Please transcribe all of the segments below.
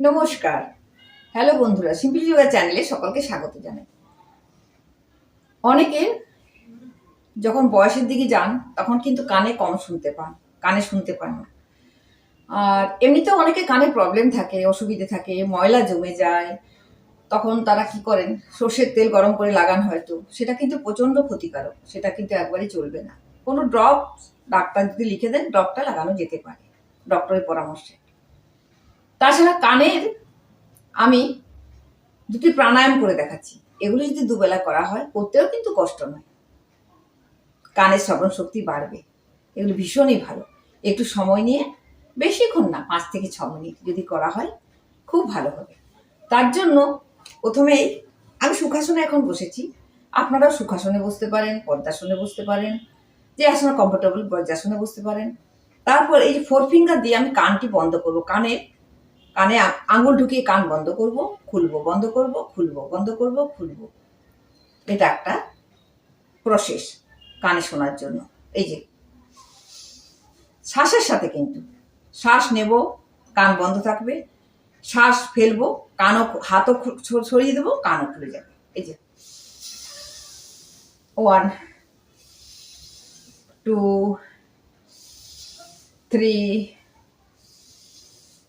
নমস্কার। হ্যালো বন্ধুরা, সিম্পল যোগা চ্যানেলে সকলকে স্বাগত জানাই। অনেকে যখন বয়সের দিকে যান, তখন কিন্তু কানে কম শুনতে পান, কানে শুনতে পান না। আর এমনিতেও অনেকে কানে প্রবলেম থাকে, অসুবিধে থাকে, ময়লা জমে যায়, তখন তারা কি করেন, সর্ষের তেল গরম করে লাগান হয়তো। সেটা কিন্তু প্রচণ্ড ক্ষতিকারক, সেটা কিন্তু একবারই চলবে না। কোনো ড্রপ ডাক্তার যদি লিখে দেন ড্রপটা লাগানো যেতে পারে ডক্টরের পরামর্শে। তাছাড়া কানের আমি দুটি প্রাণায়াম করে দেখাচ্ছি। এগুলো যদি দুবেলা করা হয়, করতেও কিন্তু কষ্ট নয়। কানের শ্রবণ শক্তি বাড়বে। এগুলো ভীষণই ভালো। একটু সময় নিয়ে, বেশিক্ষণ না, পাঁচ থেকে ছ মিনিট যদি করা হয়, খুব ভালো হবে। তার জন্য প্রথমেই আমি সুখাসনে এখন বসেছি। আপনারাও সুখাসনে বসতে পারেন, পদ্মাসনে বসতে পারেন, যে আসনে কমফোর্টেবল বজ্রাসনে বসতে পারেন। তারপর এই যে ফোর ফিঙ্গার দিয়ে আমি কানটি বন্ধ করব। কানের কানে আঙুল ঢুকিয়ে কান বন্ধ করব, খুলব, বন্ধ করব, খুলবো, বন্ধ করব, খুলবো। এটা একটা প্রসেস কানে শোনার জন্য। এই যে, শ্বাসের সাথে কিন্তু, শ্বাস নেব, কান বন্ধ থাকবে, শ্বাস ফেলব, কানও হাতও ছড়িয়ে দেবো, কানও খুলে যাবে। এই যে one two three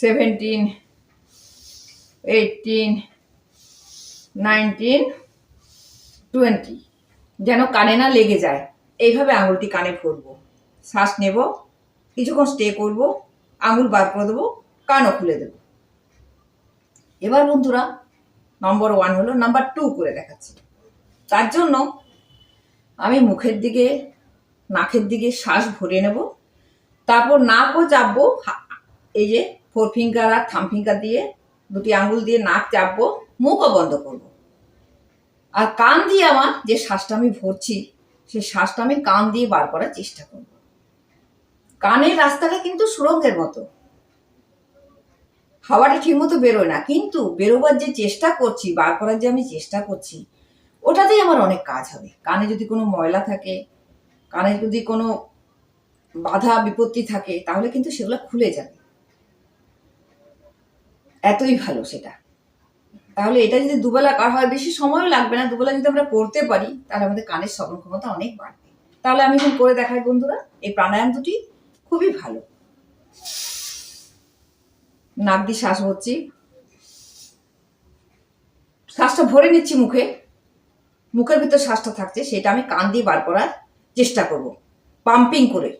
Seventeen eighteen nineteen twenty যেন কানে না লেগে যায়। এইভাবে আঙুলটি কানে ভরবো। শ্বাস নেব। কিছুক্ষণ স্টে করব। আঙুল বার করে দেবো। কানও খুলে দেবো। এবার বন্ধুরা নম্বর ওয়ান হলো নাম্বার টু করে দেখাচ্ছি। তার জন্য আমি মুখের দিকে, নাকের দিকে শ্বাস ভরে নেব। তারপর নাকও চাপবো। এই যে ফোর ফিঙ্গার আর থাম ফিঙ্গার দিয়ে দুটি আঙুল দিয়ে নাক চাপবো, মুখও বন্ধ করব। আর কান দিয়ে আমার যে শ্বাসটা আমি ভরছি, সেই শ্বাসটা আমি কান দিয়ে বার করার চেষ্টা করব। কানের রাস্তাটা কিন্তু সুরঙ্গের মতো। হাওয়াটা ঠিক মতো বেরোয় না, কিন্তু বেরোবার যে চেষ্টা করছি, বার করার যে আমি চেষ্টা করছি, ওটাতেই আমার অনেক কাজ হবে। কানে যদি কোনো ময়লা থাকে, কানে যদি কোনো বাধা বিপত্তি থাকে, তাহলে কিন্তু সেগুলো খুলে যাবে। এতই ভালো সেটা। তাহলে এটা যদি দুবেলা করা হয়, বেশি সময়ও লাগবে না। দুবেলা যদি আমরা করতে পারি, তাহলে আমাদের কানের শ্রবণ ক্ষমতা অনেক বাড়বে। তাহলে আমি এখন করে দেখাই বন্ধুরা, এই প্রাণায়াম দুটি খুবই ভালো। নাক দিয়ে শ্বাস হচ্ছি। শ্বাসটা ভরে নিচ্ছি মুখে। মুখের ভিতর শ্বাসটা থাকছে, সেটা আমি কান দিয়ে বার করার চেষ্টা করব। পাম্পিং করে।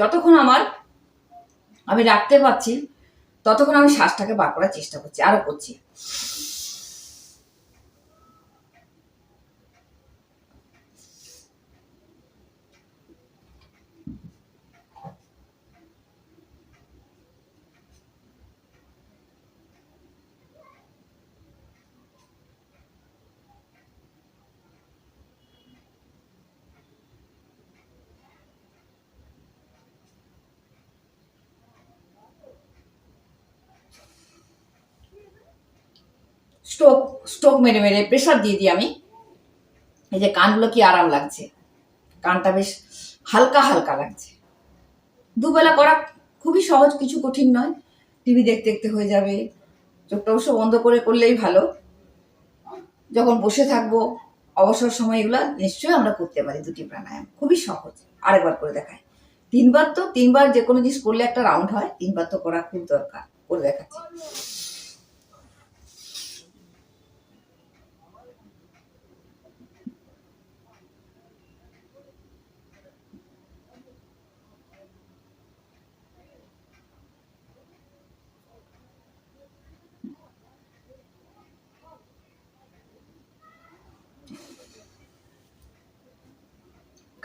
যতক্ষণ আমার আমি রাখতে পারছি ততক্ষণ আমি শ্বাসটাকে বার করার চেষ্টা করছি আরও করছি। স্ট্রোক স্ট্রোক মেরে মেরে প্রেশার দিয়ে দিই আমি। এই যে কানগুলো কি আরাম লাগছে। কানটা বেশ হালকা হালকা লাগছে। দুবেলা করা খুবই সহজ, কিছু কঠিন নয়। টিভি দেখতে দেখতে হয়ে যাবে। চোখটা অবশ্য বন্ধ করে করলেই ভালো। যখন বসে থাকব, অবসর সময় এগুলো নিশ্চয়ই আমরা করতে পারি দুটি প্রাণায়াম। খুবই সহজ। আরেকবার করে দেখায় তিনবার তো, তিনবার যে কোনো জিনিস করলে একটা রাউন্ড হয়, তিনবার তো করা খুব দরকার। করে দেখাচ্ছি।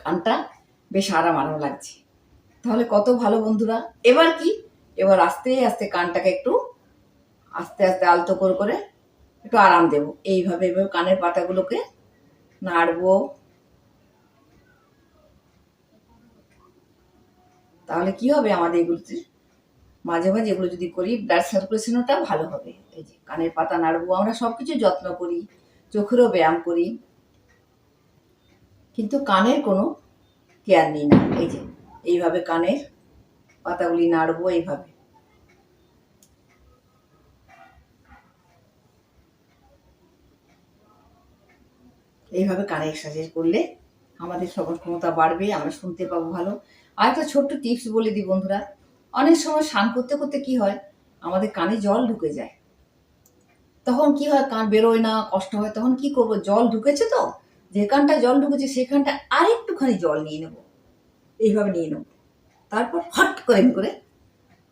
কানটা বেশ আরাম আরাম লাগছে। তাহলে কত ভালো বন্ধুরা। এবার কি? এবার আস্তে আস্তে কানটাকে একটু আস্তে আস্তে আলতো করে করে একটু আরাম দেবো। এইভাবে এভাবে কানের পাতাগুলোকে নাড়বো। তাহলে কি হবে আমাদের এগুলোতে? মাঝে মাঝে এগুলো যদি করি ব্লাড সার্কুলেশনটা ভালো হবে। এই যে কানের পাতা নাড়বো, আমরা সব কিছু যত্ন করি, চোখেরও ব্যায়াম করি। কিন্তু কানের কোনো কেয়ার নিই না। এই যে, এইভাবে কানের পাতাগুলি নাড়বো এইভাবে। এইভাবে কানে এক্সারসাইজ করলে আমাদের শ্রবণ ক্ষমতা বাড়বে, আমরা শুনতে পাবো ভালো। আর একটা ছোট্ট টিপস বলে দিই বন্ধুরা, অনেক সময় স্নান করতে করতে কি হয়, আমাদের কানে জল ঢুকে যায়। তখন কি হয়, কান বেরোয় না, কষ্ট হয়, তখন কি করব? জল ঢুকেছে তো যেখানটা জল ঢুকেছে, সেখানটা আরেকটুখানি জল নিয়ে নেব। এইভাবে নিয়ে নেব। তারপর হট করে করে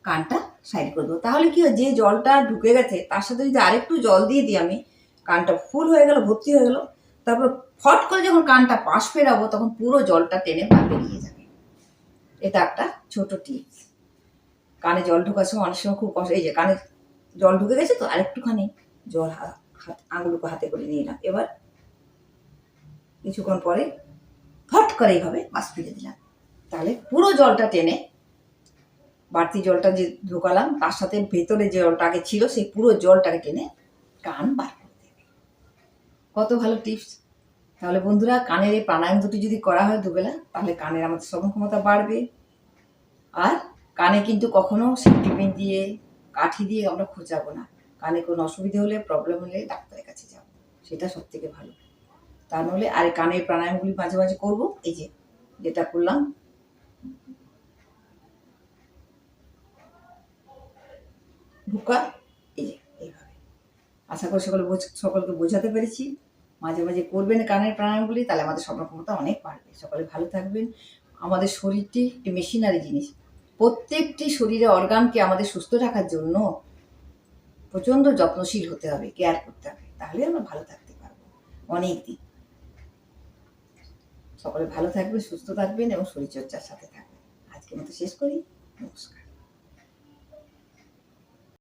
কানটা সাইড করে দেবো। তাহলে কি হয়, যে জলটা ঢুকে গেছে, তার সাথে যদি আরেকটু জল দিয়ে দিই আমি, কানটা ফুল হয়ে গেল, ভর্তি হয়ে গেল, তারপর ফট করে যখন কানটা পাশ ফেরাবো, তখন পুরো জলটা টেনে বার বেরিয়ে যাবে। এটা একটা ছোট টিপস কানে জল ঢোকার সময় অনেক সময় খুব কষ্ট, এই যে কানে জল ঢুকে গেছে তো, আরেকটুখানি জল হাত আঙুলকে হাতে করে নিয়ে নিলাম এবার কিছুক্ষণ পরে ফট করে এইভাবে বাস ফিরে দিলাম। তাহলে পুরো জলটা টেনে বাড়তি জলটা যে ঢোকালাম, তার সাথে ভেতরে যে জলটা আগে ছিল, সেই পুরো জলটাকে টেনে কান বার করে দেবে কত ভালো টিপস। তাহলে বন্ধুরা, কানের এই প্রাণায়াম দুটি যদি করা হয় দুবেলা, তাহলে কানের আমাদের শ্রবণ ক্ষমতা বাড়বে। আর কানে কিন্তু কখনো সেফটি পিন দিয়ে, কাঠি দিয়ে আমরা খোঁজাবো না। কানে কোনো অসুবিধা হলে, প্রবলেম হলে ডাক্তারের কাছে যাব। সেটা সব থেকে ভালো। তা আর কানের প্রাণায়ামগুলি মাঝে মাঝে করব। এই যে, যেটা করলাম। ঢুকা এই যে, এইভাবে। আশা করি সকলে সকলকে বোঝাতে পেরেছি। মাঝে মাঝে করবেন কানের প্রাণায়ামগুলি, তাহলে আমাদের স্বপ্ন ক্ষমতা অনেক বাড়বে। সকলে ভালো থাকবেন। আমাদের শরীরটি একটি মেশিনারি জিনিস। প্রত্যেকটি শরীরে অর্গানকে আমাদের সুস্থ রাখার জন্য প্রচণ্ড যত্নশীল হতে হবে, কেয়ার করতে হবে। তাহলে আমরা ভালো থাকতে পারব। অনেক দিন। সকলে ভালো থাকবে সুস্থ থাকবেন এবং শরীরচর্চার সাথে থাকবেন। আজকের মতো শেষ করি। নমস্কার।